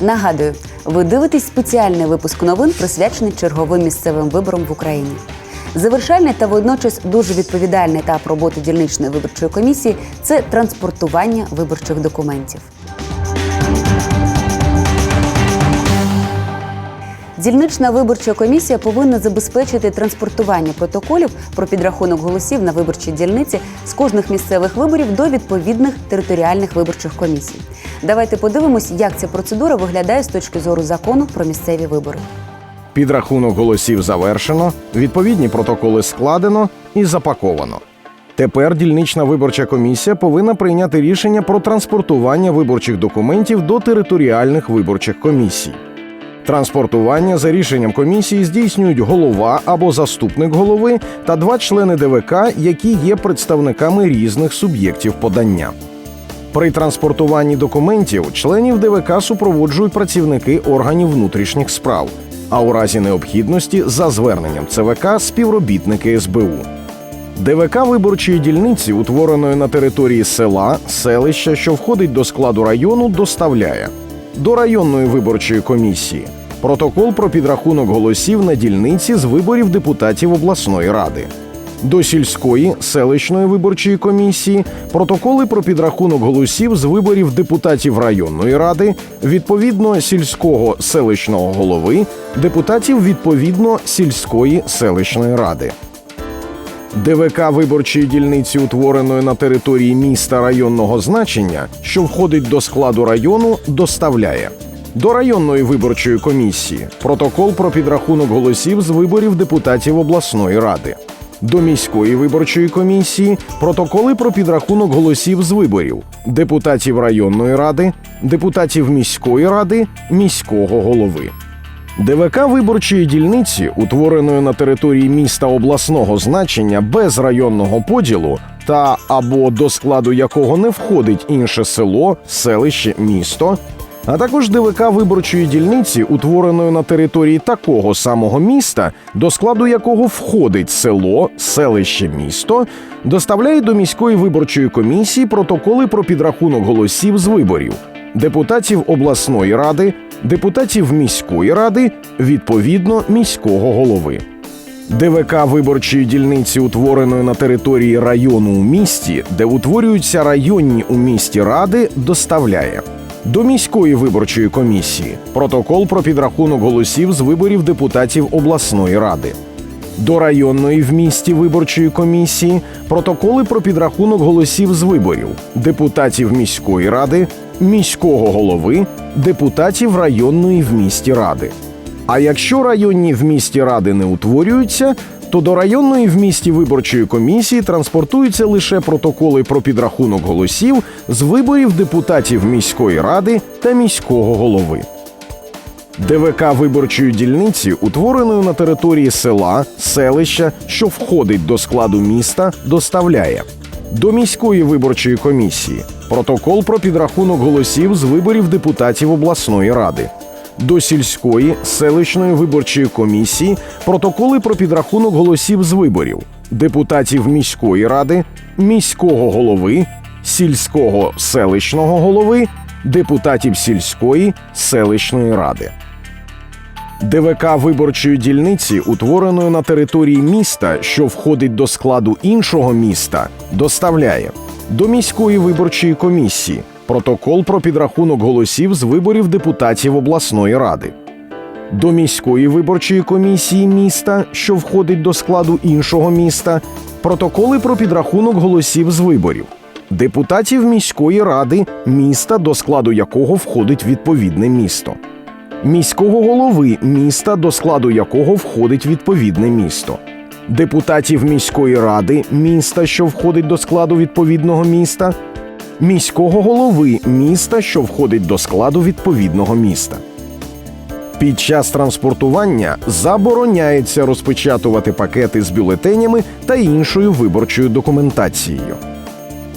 Нагадую, ви дивитесь спеціальний випуск новин, присвячений черговим місцевим виборам в Україні. Завершальний та водночас дуже відповідальний етап роботи дільничної виборчої комісії це транспортування виборчих документів. Дільнична виборча комісія повинна забезпечити транспортування протоколів про підрахунок голосів на виборчій дільниці з кожних місцевих виборів до відповідних територіальних виборчих комісій. Давайте подивимось, як ця процедура виглядає з точки зору закону про місцеві вибори. Підрахунок голосів завершено, відповідні протоколи складено і запаковано. Тепер дільнична виборча комісія повинна прийняти рішення про транспортування виборчих документів до територіальних виборчих комісій. Транспортування за рішенням комісії здійснюють голова або заступник голови та два члени ДВК, які є представниками різних суб'єктів подання. При транспортуванні документів членів ДВК супроводжують працівники органів внутрішніх справ, а у разі необхідності за зверненням ЦВК співробітники СБУ. ДВК виборчої дільниці, утвореної на території села, селища, що входить до складу району, доставляє до районної виборчої комісії протокол про підрахунок голосів на дільниці з виборів депутатів обласної ради. До сільської селищної виборчої комісії протоколи про підрахунок голосів з виборів депутатів районної ради, відповідно сільського селищного голови, депутатів відповідно сільської селищної ради. ДВК виборчої дільниці, утвореної на території міста районного значення, що входить до складу району, доставляє до районної виборчої комісії протокол про підрахунок голосів з виборів депутатів обласної ради. До міської виборчої комісії протоколи про підрахунок голосів з виборів депутатів районної ради, депутатів міської ради, міського голови. ДВК виборчої дільниці, утвореної на території міста обласного значення без районного поділу, та або до складу якого не входить інше село, селище, місто, а також ДВК виборчої дільниці, утвореної на території такого самого міста, до складу якого входить село, селище, місто, доставляє до міської виборчої комісії протоколи про підрахунок голосів з виборів депутатів обласної ради, депутатів міської ради, відповідно міського голови. ДВК виборчої дільниці, утвореної на території району у місті, де утворюються районні у місті ради, доставляє до міської виборчої комісії протокол про підрахунок голосів з виборів депутатів обласної ради. До районної в місті виборчої комісії протоколи про підрахунок голосів з виборів депутатів міської ради, міського голови, депутатів районної в місті ради. А якщо районні в місті ради не утворюються, то до районної в місті виборчої комісії транспортуються лише протоколи про підрахунок голосів з виборів депутатів міської ради та міського голови. ДВК виборчої дільниці, утвореної на території села, селища, що входить до складу міста, доставляє до міської виборчої комісії протокол про підрахунок голосів з виборів депутатів обласної ради. До сільської селищної виборчої комісії протоколи про підрахунок голосів з виборів депутатів міської ради, міського голови, сільського селищного голови, депутатів сільської селищної ради. ДВК виборчої дільниці, утвореної на території міста, що входить до складу іншого міста, доставляє до міської виборчої комісії протокол про підрахунок голосів з виборів депутатів обласної ради. До міської виборчої комісії міста, що входить до складу іншого міста, протоколи про підрахунок голосів з виборів. Депутатів міської ради міста, до складу якого входить відповідне місто. Міського голови міста, до складу якого входить відповідне місто, депутатів міської ради міста, що входить до складу відповідного міста, міського голови міста, що входить до складу відповідного міста. Під час транспортування забороняється розпечатувати пакети з бюлетенями та іншою виборчою документацією.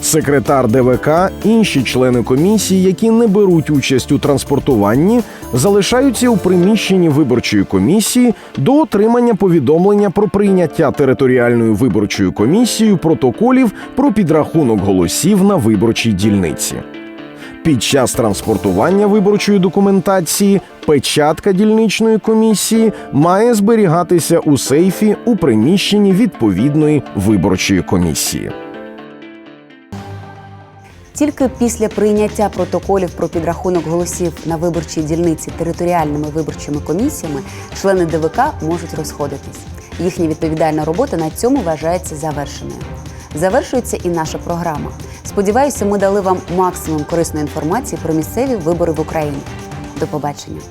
Секретар ДВК, інші члени комісії, які не беруть участь у транспортуванні, залишаються у приміщенні виборчої комісії до отримання повідомлення про прийняття територіальною виборчою комісією протоколів про підрахунок голосів на виборчій дільниці. Під час транспортування виборчої документації печатка дільничної комісії має зберігатися у сейфі у приміщенні відповідної виборчої комісії. Тільки після прийняття протоколів про підрахунок голосів на виборчій дільниці територіальними виборчими комісіями члени ДВК можуть розходитись. Їхня відповідальна робота на цьому вважається завершеною. Завершується і наша програма. Сподіваюся, ми дали вам максимум корисної інформації про місцеві вибори в Україні. До побачення.